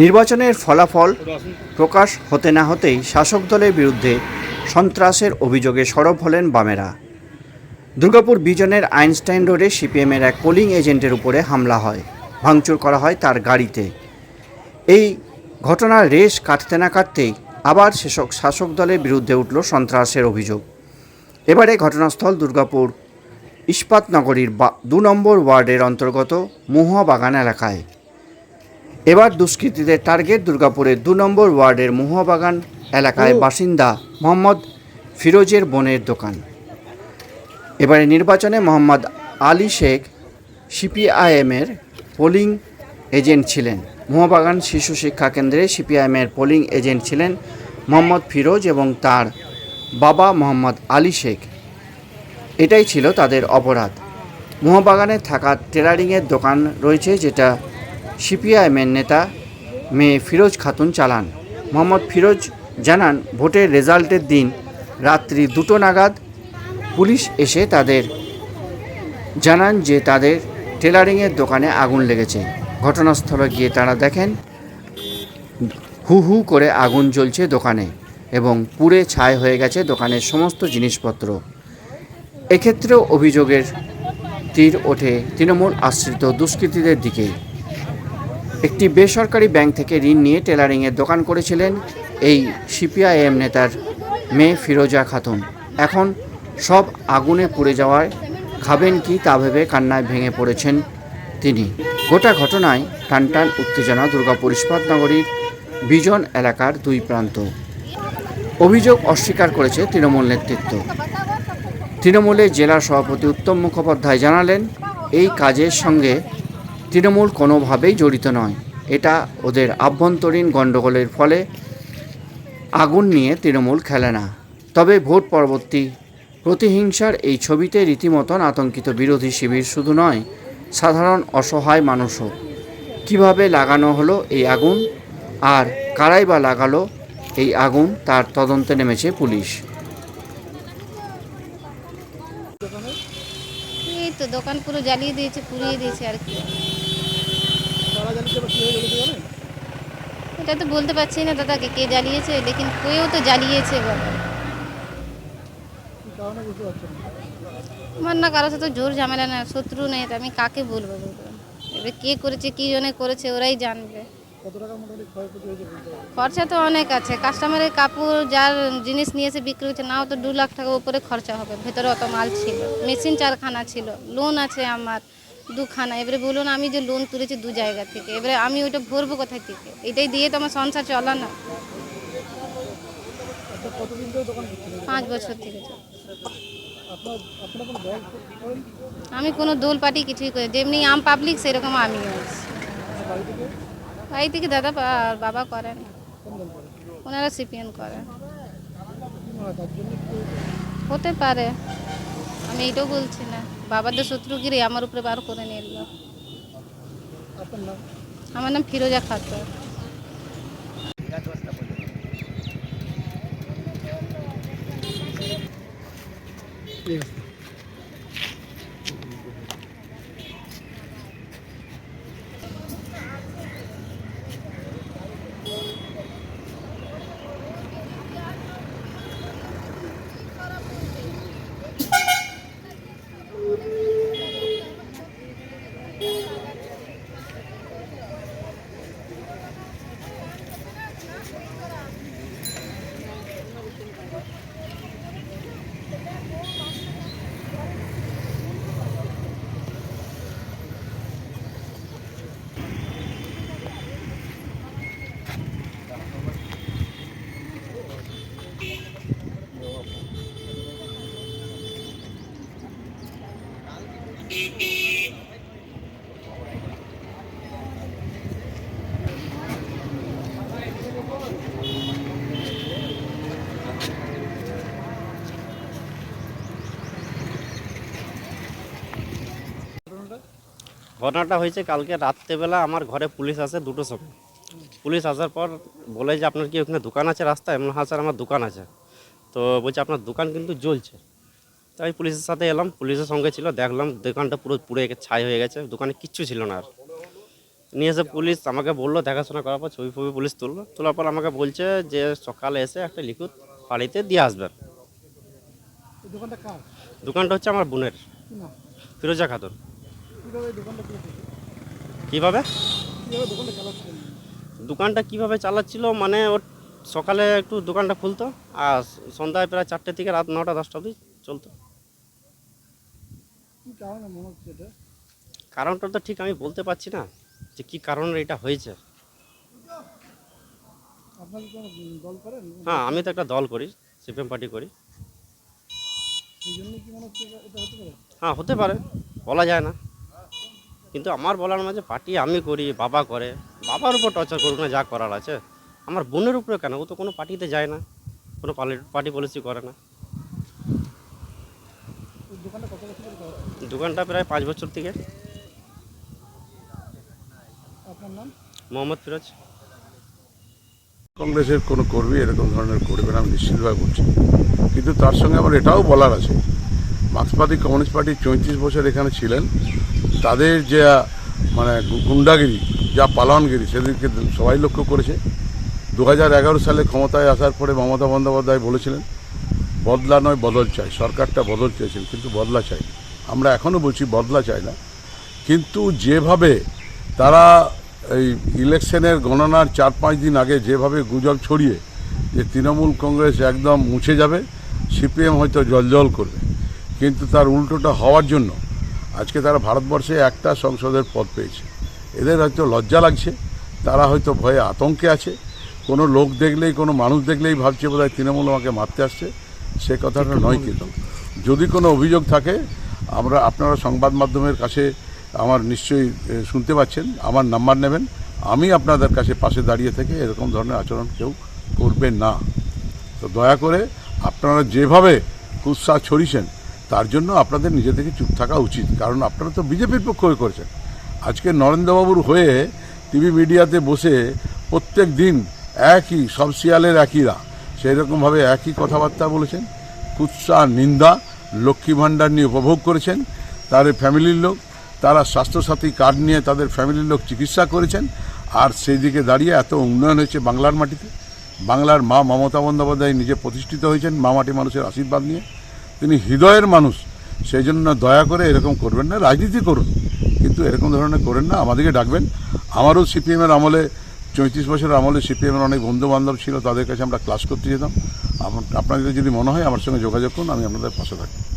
নির্বাচনের ফলাফল প্রকাশ হতে না হতেই শাসক দলের বিরুদ্ধে সন্ত্রাসের অভিযোগে সরব হলেন বামেরা। দুর্গাপুর বিজনের আইনস্টাইন রোডে সিপিএমের এক পোলিং এজেন্টের উপরে হামলা হয়। ভাঙচুর করা হয় তার গাড়িতে। এই ঘটনার রেশ কাটতে না কাটতেই আবার শেষক শাসক দলের বিরুদ্ধে উঠল সন্ত্রাসের অভিযোগ। এবারে ঘটনাস্থল দুর্গাপুর ইস্পাতনগরীর বা দু নম্বর ওয়ার্ডের অন্তর্গত মহুয়াবাগান এলাকায়। এবার দুষ্কৃতীদের টার্গেট দুর্গাপুরের দু নম্বর ওয়ার্ডের মহুয়াবাগান এলাকায় বাসিন্দা মোহাম্মদ ফিরোজের বোনের দোকান। এবারে নির্বাচনে মোহাম্মদ আলী শেখ সিপিআইএমের পোলিং এজেন্ট ছিলেন। মোহবাগান শিশু শিক্ষা কেন্দ্রে সিপিআইএমের পোলিং এজেন্ট ছিলেন মোহাম্মদ ফিরোজ এবং তার বাবা মোহাম্মদ আলী শেখ। এটাই ছিল তাদের অপরাধ। মোহবাগানে থাকা টেলারিংয়ের দোকান রয়েছে যেটা সিপিআইএমের নেতা মেয়ে ফিরোজ খাতুন চালান। মোহাম্মদ ফিরোজ জানান, ভোটের রেজাল্টের দিন রাত্রি দুটো নাগাদ পুলিশ এসে তাদের জানান যে তাদের টেলারিংয়ের দোকানে আগুন লেগেছে। ঘটনাস্থলে গিয়ে তারা দেখেন, হু হু করে আগুন জ্বলছে দোকানে এবং পুড়ে ছাই হয়ে গেছে দোকানের সমস্ত জিনিসপত্র। এক্ষেত্রেও অভিযোগের তীর ওঠে তৃণমূল আশ্রিত দুষ্কৃতীদের দিকেই। একটি বেসরকারি ব্যাংক থেকে ঋণ নিয়ে টেলারিংয়ের দোকান করেছিলেন এই সিপিআইএম নেতার মেয়ে ফিরোজা খাতুন। এখন সব আগুনে পুড়ে যাওয়ায় খাবেন কি তা ভেবে কান্নায় ভেঙে পড়েছেন তিনি। গোটা ঘটনায় টানটান উত্তেজনা দুর্গাপুর নগরীর বিজন এলাকার দুই প্রান্ত। অভিযোগ অস্বীকার করেছে তৃণমূল নেতৃত্ব। তৃণমূলের জেলা সভাপতি উত্তম মুখোপাধ্যায় জানালেন, এই কাজের সঙ্গে তৃণমূল কোনোভাবেই জড়িত নয়। এটা ওদের আভ্যন্তরীণ গণ্ডগোলের ফলে আগুন নিয়ে তৃণমূল খেলে না। তবে ভোট পরবর্তী প্রতিহিংসার এই ছবিতে রীতিমতন আতঙ্কিত বিরোধী শিবির শুধু নয়, সাধারণ অসহায় মানুষও। কীভাবে লাগানো হলো এই আগুন? আর কারাই বা লাগালো এই আগুন? তার তদন্তে নেমেছে পুলিশ। এই তো দোকান পুরো জ্বালিয়ে দিয়েছে, পুড়িয়ে দিয়েছে আর কি। এটা তো বলতে পারছি না দাদাকে কে জ্বালিয়েছে, লেকিন কেউ তো জ্বালিয়েছে আমার না কারোর সাথে জোর ঝামেলা না শত্রু নেই, তো আমি কাকে বলব বলব এবার কে করেছে, কি জনে করেছে, ওরাই জানবে। খরচা তো অনেক আছে, কাস্টমারের কাপড় যার জিনিস নিয়ে এসে বিক্রি হচ্ছে, নাও তো দু লাখ টাকা উপরে খরচা হবে, ভেতরে অত মাল ছিল। মেশিন চারখানা ছিল লোন আছে আমার। দুখানা। এবারে বলুন আমি যে লোন তুলেছি দু জায়গা থেকে এবারে আমি ওইটা ভরবো কোথায় থেকে? এটাই দিয়ে তো আমার সংসার চলা না। পাঁচ বছর থেকে আমি কোনো দোল পার্টি কিছুই করি যেমনি আম পাবলিক সেরকম আছি। বাড়ি থেকে? দাদা বাবা করেন। ওনারা সিপিএন করেন। হতে পারে। আমি এইটাও বলছি না। বাবাদের শত্রু গিরে আমার উপরে বার করে নিয়ে এলো। আমার নাম ফিরোজা খাতুন। ঘটনাটা হয়েছে কালকে রাত্রেবেলা আমার ঘরে পুলিশ আসে দুটো সময়। পুলিশ আসার পর বলে যে আপনার কি ওখানে দোকান আছে রাস্তায়? এমন হ্যাঁ স্যার আমার দোকান আছে। তো বলছে আপনার দোকান কিন্তু জ্বলছে। তাই পুলিশের সাথে এলাম পুলিশের সঙ্গে ছিল দেখলাম দোকানটা পুরো পুড়ে ছাই হয়ে গেছে দোকানে কিচ্ছু ছিল না আর। নিয়ে এসে পুলিশ আমাকে বলল দেখাশোনা করার পর ছবি ফবি পুলিশ তুললো তোলার পর আমাকে বলছে যে সকালে এসে একটা লিকুদ বাড়িতে দিয়ে আসবেন। দোকানটা হচ্ছে আমার বোনের ফিরোজা খাতুন। কীভাবে দোকানটা কীভাবে? চালাচ্ছিল? মানে ওর সকালে একটু দোকানটা খুলতো আর সন্ধ্যায় প্রায় চারটে থেকে রাত নটা দশটা অবধি চলতো। কারণটা তো ঠিক আমি বলতে পারছি না যে কী কারণে এটা হয়েছে। হ্যাঁ আমি তো একটা দল করি সিপিএম পার্টি করি। হ্যাঁ হতে পারে বলা যায় না। কিন্তু আমার বলার মাঝে পার্টি আমি করি বাবা করে। বাবার উপর টর্চার করুক না যা করার আছে। আমার বোনের উপরে কেন? ও তো কোনো পার্টিতে যায় না। কোনো পার্টি পলিসি করে না। দোকানটা কত বছর ধরে চালাচ্ছেন? দোকানটা প্রায় পাঁচ বছর থেকে। মোহাম্মদ ফিরোজ। কংগ্রেসের কোনো কর্মী এরকম ধরনের করবে না আমি নিশ্চিতভাবে বলছি। কিন্তু তার সঙ্গে আমার এটাও বলার আছে। মার্ক্সবাদী কমিউনিস্ট পার্টি চৌত্রিশ বছর এখানে ছিলেন। তাদের যে মানে গুন্ডাগিরি, যা পালনগিরি, সেদিনকে সবাই লক্ষ্য করেছে। দু সালে ক্ষমতায় আসার পরে মমতা বন্দ্যোপাধ্যায় বলেছিলেন, বদলা নয়, বদল চাই। সরকারটা বদল চেয়েছেন কিন্তু বদলা চাই। আমরা এখনও বলছি বদলা চাই না। কিন্তু যেভাবে তারা এই ইলেকশনের গণনার চার পাঁচ দিন আগে যেভাবে গুজব ছড়িয়ে যে তৃণমূল কংগ্রেস একদম মুছে যাবে, সিপিএম হয়তো জলজল করবে। কিন্তু তার উল্টোটা হওয়ার জন্য আজকে তারা ভারতবর্ষে একটা সংসদের পদ পেয়েছে। এদের হয়তো লজ্জা লাগছে তারা হয়তো ভয়ে আতঙ্কে আছে। কোনো লোক দেখলেই কোনো মানুষ দেখলেই ভাবছে বোধহয় তৃণমূল আমাকে মারতে আসছে। সে কথাটা নয় কিন্তু। যদি কোনো অভিযোগ থাকে আমরা আপনারা সংবাদ মাধ্যমের কাছে আমার নিশ্চয়ই শুনতে পাচ্ছেন আমার নাম্বার নেবেন। আমি আপনাদের কাছে পাশে দাঁড়িয়ে থেকে এরকম ধরনের আচরণ কেউ করবে না। তো দয়া করে আপনারা যেভাবে কুৎসা ছড়িয়েছেন তার জন্য আপনাদের নিজে থেকে চুপ থাকা উচিত, কারণ আপনারা তো বিজেপির পক্ষ হয়ে করেছেন। আজকে নরেন্দ্রবাবুর হয়ে টিভি মিডিয়াতে বসে প্রত্যেক দিন একই, সব শিয়ালের একইরা সেই রকমভাবে একই কথাবার্তা বলেছেন, কুৎসা, নিন্দা, লক্ষ্মী ভাণ্ডার নিয়ে উপভোগ করেছেন তার ফ্যামিলির লোক, তারা স্বাস্থ্যসাথী কার্ড নিয়ে তাদের ফ্যামিলির লোক চিকিৎসা করেছেন, আর সেই দিকে দাঁড়িয়ে এত উন্নয়ন হয়েছে বাংলার মাটিতে। বাংলার মা মমতা বন্দ্যোপাধ্যায় নিজে প্রতিষ্ঠিত হয়েছেন, মা মাটি মানুষের আশীর্বাদ নিয়ে। তিনি হৃদয়ের মানুষ সেই জন্য দয়া করে এরকম করবেন না, রাজনীতি করুন। কিন্তু এরকম ধরনের করেন না, আমাদেরকে ডাকবেন। আমারও সিপিএমের আমলে, চৌত্রিশ বছরের আমলে সিপিএমের অনেক বন্ধু বান্ধব ছিল, তাদের কাছে আমরা ক্লাস করতে যেতাম। আপ- আপনাদের যদি মনে হয় আমার সঙ্গে যোগাযোগ করুন, আমি আপনাদের পাশে থাকি